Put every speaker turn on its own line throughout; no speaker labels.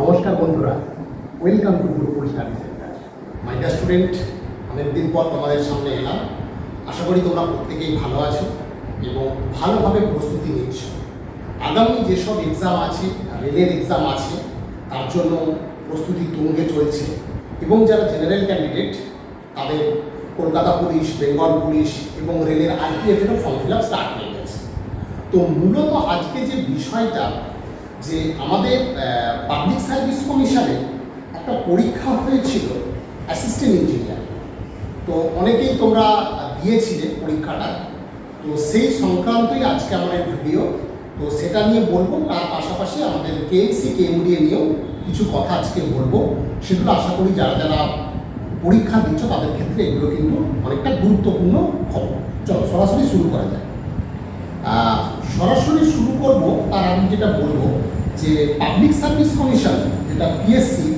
নমস্কার বন্ধুরা welcome to Gurukul study centre my dear student অনেকদিন পর তোমাদের সামনে এলাম। আশা করি তোমরা প্রত্যেকেই ভালো আছো এবং ভালোভাবে প্রস্তুতি নিচ্ছ। আগামী যেসব এক্সাম আছে, রেলের এক্সাম আছে, তার জন্য প্রস্তুতি তুঙ্গে চলছে এবং যারা জেনারেল ক্যান্ডিডেট তাদের কলকাতা পুলিশ, বেঙ্গল পুলিশ এবং রেলের আইপিএফেরও ফর্ম ফিল আপ স্টার্ট হয়ে গেছে। তো মূলত আজকে যে বিষয়টা যে আমাদের পাবলিক সার্ভিস কমিশনে একটা পরীক্ষা হয়েছিল অ্যাসিস্ট্যান্ট ইঞ্জিনিয়ার তো অনেকেই তোমরা দিয়েছিলে পরীক্ষাটা। তো সেই সংক্রান্তই আজকে আমাদের ভিডিও তো সেটা নিয়ে বলব, তার পাশাপাশি আমাদের কেএমসি কেএমডিএ নিয়েও কিছু কথা আজকে বলব। সেগুলো আশা করি যারা যারা পরীক্ষা দিচ্ছ, তাদের ক্ষেত্রে এগুলো কিন্তু অনেকটা গুরুত্বপূর্ণ খবর। চলো, সরাসরি শুরু করা যায় সরাসরি শুরু করব, তার আমি যেটা বলব, যে পাবলিক সার্ভিস কমিশন যেটা পিএসসি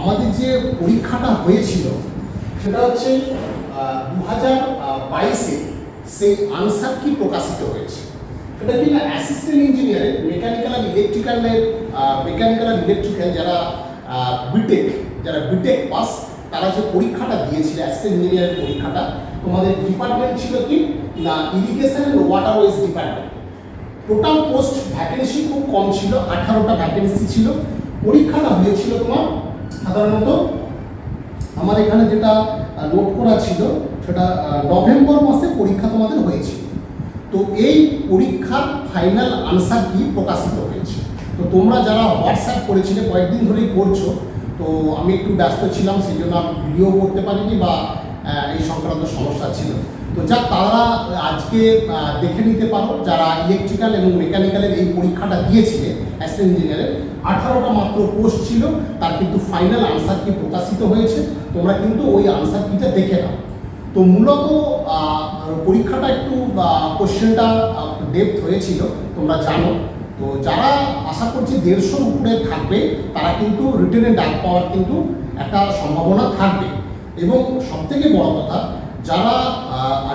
আমাদের যে পরীক্ষাটা হয়েছিল, সেটা হচ্ছে দু হাজার বাইশে সেই আনসার কি প্রকাশিত হয়েছে? সেটা কি না অ্যাসিস্ট্যান্ট ইঞ্জিনিয়ারের মেকানিক্যাল আর ইলেকট্রিক্যালের মেকানিক্যাল আর ইলেকট্রিক্যাল যারা বিটেক যারা বিটেক পাস তারা যে পরীক্ষাটা দিয়েছিল অ্যাসিস্ট্যান্ট ইঞ্জিনিয়ারের পরীক্ষাটা, তোমাদের ডিপার্টমেন্ট ছিল কি? না irrigation and waterways department total post vacancy খুব কম ছিল, আঠারোটা ভ্যাকেন্সি ছিল। পরীক্ষাটা হয়েছিল তোমার সাধারণত আমার এখানে যেটা নোট করা ছিল, সেটা নভেম্বর মাসে পরীক্ষা তোমাদের হয়েছিল। তো এই পরীক্ষার ফাইনাল আনসার কি প্রকাশিত হয়েছে? তো তোমরা যারা হোয়াটসঅ্যাপ করেছিলে কয়েকদিন ধরেই করছ, তো আমি একটু ব্যস্ত ছিলাম, সেই জন্য ভিডিও করতে পারিনি বা এই সংক্রান্ত সমস্যা ছিল। তো যা তারা আজকে দেখে নিতে পারো যারা ইলেকট্রিক্যাল এবং মেকানিক্যালের এই পরীক্ষাটা দিয়েছিলে অ্যাসিস্ট্যান্ট ইঞ্জিনিয়ারের আঠারোটা মাত্র পোস্ট ছিল, তার কিন্তু ফাইনাল আনসার কি প্রকাশিত হয়েছে, তোমরা কিন্তু ওই আনসার কিটা দেখে নাও। তো মূলত পরীক্ষাটা একটু কোশ্চেনটা ডেপথ হয়েছিল, তোমরা জানো। তো যারা আশা করছি দেড়শোর উপরে থাকবে, তারা কিন্তু রিটেনে ডাক পাওয়ার কিন্তু একটা সম্ভাবনা থাকবে। এবং সবথেকে বড় কথা, যারা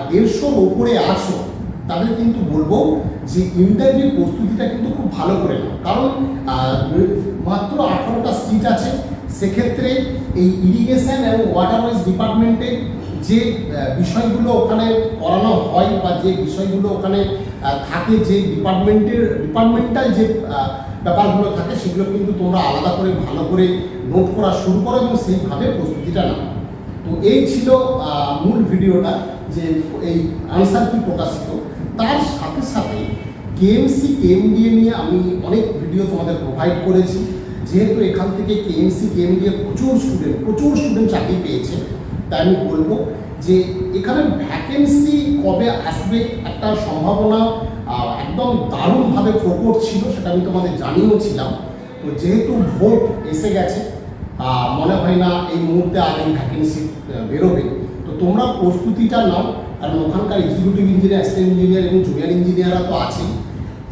দেড়শোর উপরে আছো, তাদের কিন্তু বলব যে ইন্টারভিউ প্রস্তুতিটা কিন্তু খুব ভালো করে নাও। কারণ মাত্র আঠারোটা সিট আছে, সেক্ষেত্রে এই ইরিগেশন এবং ওয়াটারওয়েজ ডিপার্টমেন্টের যে বিষয়গুলো ওখানে করানো হয় বা যে বিষয়গুলো ওখানে থাকে যে ডিপার্টমেন্টের ডিপার্টমেন্টাল যে ব্যাপারগুলো থাকে, সেগুলো কিন্তু তোমরা আলাদা করে, ভালো করে নোট করা শুরু করো এবং সেইভাবে প্রস্তুতিটা নাও। তো এই ছিল মূল ভিডিওটা যে এই আনসার কি প্রকাশিত। তার সাথে সাথে কেএমসি কেএমডিএ নিয়ে আমি অনেক ভিডিও তোমাদের প্রোভাইড করেছি। যেহেতু এখান থেকে কেএমসি কেএমডিএ প্রচুর স্টুডেন্ট প্রচুর স্টুডেন্ট চাকরি পেয়েছে। তাই আমি বলব যে এখানে ভ্যাকেন্সি কবে আসবে একটা সম্ভাবনা একদম দারুণভাবে প্রকট ছিল, সেটা আমি তোমাদের জানিয়েও ছিলাম। তো যেহেতু ভোট এসে গেছে মনে হয় না এই মুহূর্তে আর এই ভ্যাকেন্সি বেরোবে। তো তোমরা প্রস্তুতিটা নাও, কারণ ওখানকার এক্সিকিউটিভ ইঞ্জিনিয়ার অ্যাসিস্ট্যান্ট ইঞ্জিনিয়ার এবং জুনিয়ার ইঞ্জিনিয়াররা তো আছেই।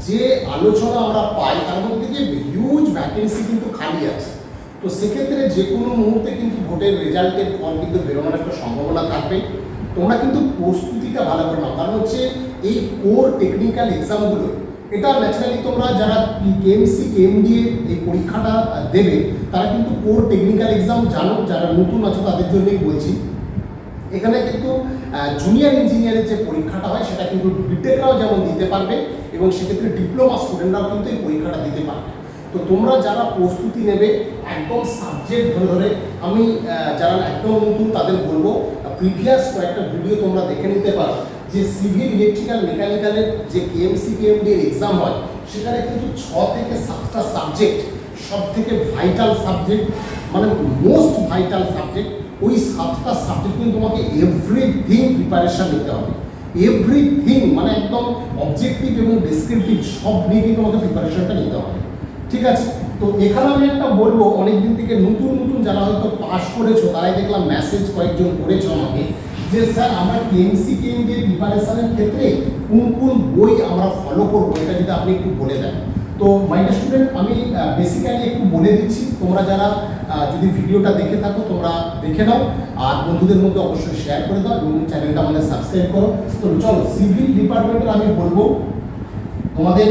যে আলোচনা আমরা পাই, তার মধ্যে থেকে হিউজ ভ্যাকেন্সি কিন্তু খালি আছে। তো সেক্ষেত্রে যে কোনো মুহূর্তে কিন্তু ভোটের রেজাল্টের পর কিন্তু বেরোনোর একটা সম্ভাবনা থাকবে। তোমরা কিন্তু প্রস্তুতিটা ভালো করে নাও। কারণ হচ্ছে এই কোর টেকনিক্যাল এক্সামগুলো এটা ন্যাচারালি তোমরা যারা কেএমসি কেএমডিএ এই পরীক্ষাটা দেবে, তারা কিন্তু কোর টেকনিক্যাল এক্সাম জানো, যারা নতুন আছো তাদের জন্যই বলছি। এখানে কিন্তু জুনিয়র ইঞ্জিনিয়ারের যে পরীক্ষাটা হয়, সেটা কিন্তু বিটেকরাও যেমন দিতে পারবে, এবং সেক্ষেত্রে ডিপ্লোমা স্টুডেন্টরাও কিন্তু এই পরীক্ষাটা দিতে পারবে। তো তোমরা যারা প্রস্তুতি নেবে, একদম সাবজেক্ট ধরে ধরে, আমি যারা একদম নতুন তাদের বলব প্রিভিয়াস কয়েকটা ভিডিও তোমরা দেখে নিতে পারো। যে সিভিল ইলেকট্রিক্যাল মেকানিক্যালের যে কেএমসি কেএমডি এক্সাম হয়, সেখানে কিন্তু ছ থেকে সাতটা সাবজেক্ট সব থেকে ভাইটাল সাবজেক্ট মানে মোস্ট ভাইটাল সাবজেক্ট ওই সাতটা সাবজেক্ট কিন্তু তোমাকে এভরিথিং প্রিপারেশন নিতে হবে। এভরিথিং মানে একদম অবজেক্টিভ এবং ডেসক্রিপটিভ সব নিয়ে কিন্তু তোমাকে প্রিপারেশনটা নিতে হবে। ঠিক আছে? তো এখানে আমি একটা বলব, অনেকদিন থেকে নতুন নতুন যারা হয়তো পাস করেছ, তারাই দেখলাম মেসেজ কয়েকজন করেছ আমাকে। যে স্যার, আমরা কেএমসি কেএমডি প্রিপারেশনের ক্ষেত্রে কোন কোন বই আমরা ফলো করব, এটা যদি আপনি একটু বলে দেন। তো মাই স্টুডেন্ট আমি বেসিক্যালি একটু বলে দিচ্ছি, তোমরা যারা যদি ভিডিওটা দেখে থাকো, তোমরা দেখে নাও, আর বন্ধুদের মধ্যে অবশ্যই শেয়ার করে দাও, এবং চ্যানেলটা আমাদের সাবস্ক্রাইব করো। তো, চলো সিভিল ডিপার্টমেন্টের আমি বলব, তোমাদের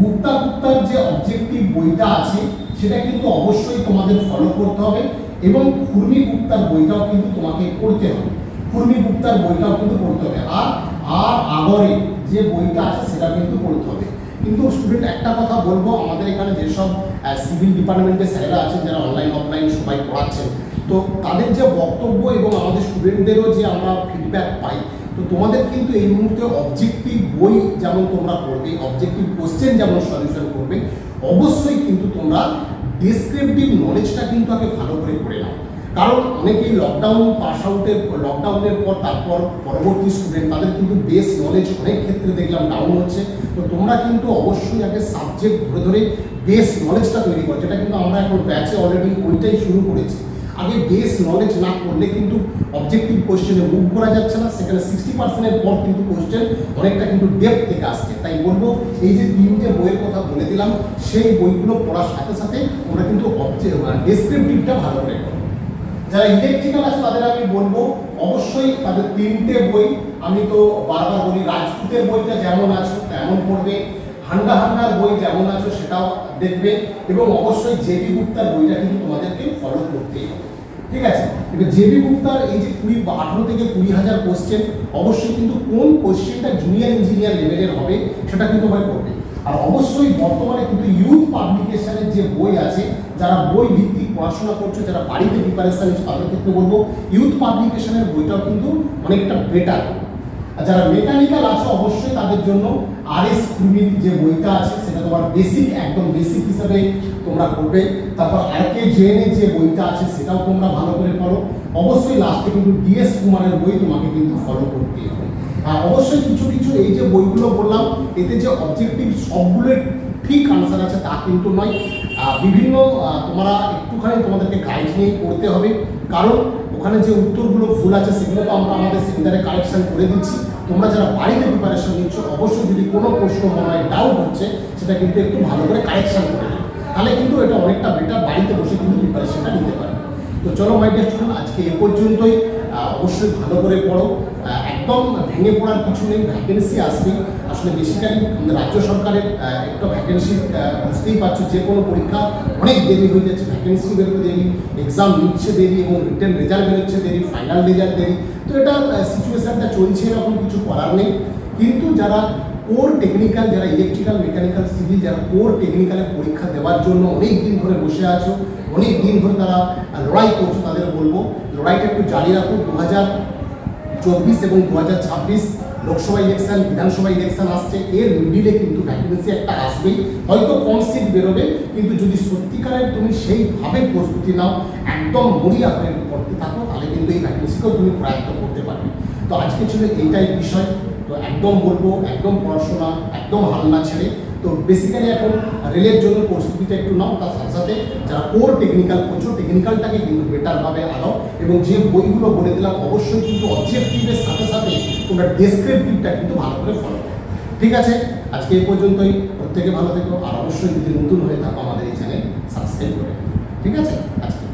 গুপ্তা গুপ্তার যে অবজেক্টিভ বইটা আছে, সেটা কিন্তু অবশ্যই তোমাদের ফলো করতে হবে, এবং কুর্মি গুপ্তার বইটাও কিন্তু তোমাকে পড়তে হবে। কুর্মি গুপ্তার বইটাও কিন্তু পড়তে হবে। আর আর আগরে যে বইটা আছে সেটা কিন্তু পড়তে হবে। কিন্তু স্টুডেন্ট একটা কথা বলব, আমাদের এখানে যেসব সিভিল ডিপার্টমেন্টের স্যারেরা আছেন, যারা অনলাইন অফলাইন সবাই পড়াচ্ছেন, তো তাদের যে বক্তব্য এবং আমাদের স্টুডেন্টদেরও যে আমরা ফিডব্যাক পাই, তো তোমাদের কিন্তু এই মুহূর্তে অবজেক্টিভ বই যেমন তোমরা পড়বে অবজেক্টিভ কোশ্চেন যেমন সলিউশন করবে, অবশ্যই কিন্তু তোমরা ডিসক্রিপটিভ নলেজটা কিন্তু আগে ভালো করে পড়ে নাও। কারণ অনেকেই লকডাউন পাস আউটের লকডাউনের পর তারপর পরবর্তী স্টুডেন্ট তাদের কিন্তু বেস নলেজ অনেক ক্ষেত্রে দেখলাম ডাউন হচ্ছে। তো তোমরা কিন্তু অবশ্যই আগে সাবজেক্ট ধরে ধরে বেস নলেজটা তৈরি করো, যেটা কিন্তু আমরা এখন ব্যাচে অলরেডি ওইটাই শুরু করেছি। আগে বেস নলেজ না করলে কিন্তু অবজেক্টিভ কোশ্চেনে মুভ করা যাচ্ছে না। সেখানে সিক্সটি পার্সেন্টের পর কিন্তু কোশ্চেন অনেকটা কিন্তু ডেপ থেকে আসছে। তাই বলব, এই যে তিনটে বইয়ের কথা বলে দিলাম, সেই বইগুলো পড়ার সাথে সাথে তোমরা কিন্তু অবজেক্ট ডেসক্রিপটিভটা ভালো করে করো যারা ইলেকট্রিক্যাল আছে, তাদের আমি বলব, অবশ্যই তাদের তিনটে বই, আমি তো বারবার বলি, রাজপুতের বইটা যেমন আছো, তেমন পড়বে। হান্ডা হান্ডার বই যেমন আছো, সেটাও দেখবে। এবং অবশ্যই জে জেবি গুপ্তার বইটা কিন্তু তোমাদেরকে ফলো করতেই হবে। ঠিক আছে? এবার জেবি গুপ্তার এই যে কুড়ি, আঠারো থেকে কুড়ি হাজার কোশ্চেন অবশ্যই কিন্তু কোন কোশ্চেনটা জুনিয়র ইঞ্জিনিয়ার লেভেলের হবে, সেটা কিন্তু আমায় করবে আর অবশ্যই বর্তমানে কিন্তু ইউথ পাবলিকেশনের যে বই আছে, যারা বই ভিত্তিক পড়াশোনা করছ, যারা বাড়িতে প্রিপারেশন নিচ্ছে, তাদের ক্ষেত্রে বলব ইউথ পাবলিকেশনের বইটাও কিন্তু অনেকটা বেটার আর যারা মেকানিক্যাল আছে, অবশ্যই তাদের জন্য আর এস কুর্মির যে বইটা আছে, সেটা তোমার বেসিক একদম বেসিক হিসাবে তোমরা করবে তারপর আর কে জেনের যে বইটা আছে, সেটাও তোমরা ভালো করে পড়ো। অবশ্যই লাস্টে কিন্তু ডিএস কুমারের বই তোমাকে কিন্তু ফলো করতেই হবে। অবশ্যই কিছু কিছু এই যে বইগুলো বললাম, এতে যে অবজেক্টিভ সবগুলোর ঠিক আনসার আছে, তা কিন্তু নয়। বিভিন্ন তোমরা একটুখানি তোমাদেরকে গাইড নিয়ে পড়তে হবে। কারণ ওখানে যে উত্তরগুলো ভুল আছে, সেগুলো তো আমরা আমাদের সেন্টারে কারেকশন করে দিচ্ছি। তোমরা যারা বাড়িতে প্রিপারেশন নিচ্ছ, অবশ্যই যদি কোনো প্রশ্ন মনে হয় ডাউট হচ্ছে, সেটা কিন্তু একটু ভালো করে কারেকশন করে নেবে তাহলে কিন্তু এটা অনেকটা বেটার বাড়িতে বসে কিন্তু প্রিপারেশনটা নিতে পারবে। তো চলো মাই ডিয়ার স্টুডেন্ট আজকে এ পর্যন্তই। অবশ্যই ভালো করে পড়ো। একদম ভেঙে পড়ার কিছু নেই ভ্যাকেন্সি আসবে। আসলে বেসিক্যালি রাজ্য সরকারের একটা ভ্যাকেন্সি বুঝতেই পারছ, যে কোনো পরীক্ষা অনেক দেরি হয়ে যাচ্ছে। ভ্যাকেন্সি বেরোতে দেরি এক্সাম নিচ্ছে দেরি এবং রিটার্ন রেজাল্ট বেরোচ্ছে দেরি ফাইনাল রেজাল্ট দেরি। তো এটা সিচুয়েশানটা চলছে, এরকম কিছু করার নেই। কিন্তু যারা কোর টেকনিক্যাল যারা ইলেকট্রিক্যাল মেকানিক্যাল সিভিল যারা কোর টেকনিক্যালের পরীক্ষা দেওয়ার জন্য অনেক দিন ধরে বসে আছো অনেক দিন ধরে তারা লড়াই করছ, তাদের বলব। লড়াইটা একটু জারি রাখো। দু হাজার চব্বিশ এবং দু হাজার ছাব্বিশ লোকসভা ইলেকশন বিধানসভা ইলেকশন আসছে। এর মিডিলে কিন্তু ভ্যাকেন্সি একটা আসবেই। হয়তো কম সিট বেরোবে, কিন্তু যদি সত্যিকারের তুমি সেইভাবে প্রস্তুতি নাও, একদম মরিয়া হয়ে পড়তে থাকো, তাহলে কিন্তু এই ভ্যাকেন্সিকেও তুমি প্রায়ত্ত করতে পারবে। তো আজকে ছিল এইটাই বিষয়। তো একদম বলব, একদম পড়াশোনা, একদম হাল না ছেড়ে তো বেসিক্যালি এখন রেলের জন্য প্রস্তুতিটা একটু নাও, তার সাথে সাথে যারা কোর টেকনিক্যাল করছ টেকনিক্যালটাকে কিন্তু বেটারভাবে আনাও এবং যে বইগুলো বলে দিলাম, অবশ্যই কিন্তু অবজেক্টিভের সাথে সাথে তোমরা ডেসক্রিপটিভটা কিন্তু ভালো করে ফলো করো। ঠিক আছে? আজকে এই পর্যন্তই। প্রত্যেকে ভালো থেকো। আর অবশ্যই যদি নতুন হয়ে থাকো আমাদের এই চ্যানেল সাবস্ক্রাইব করে ঠিক আছে? আজকে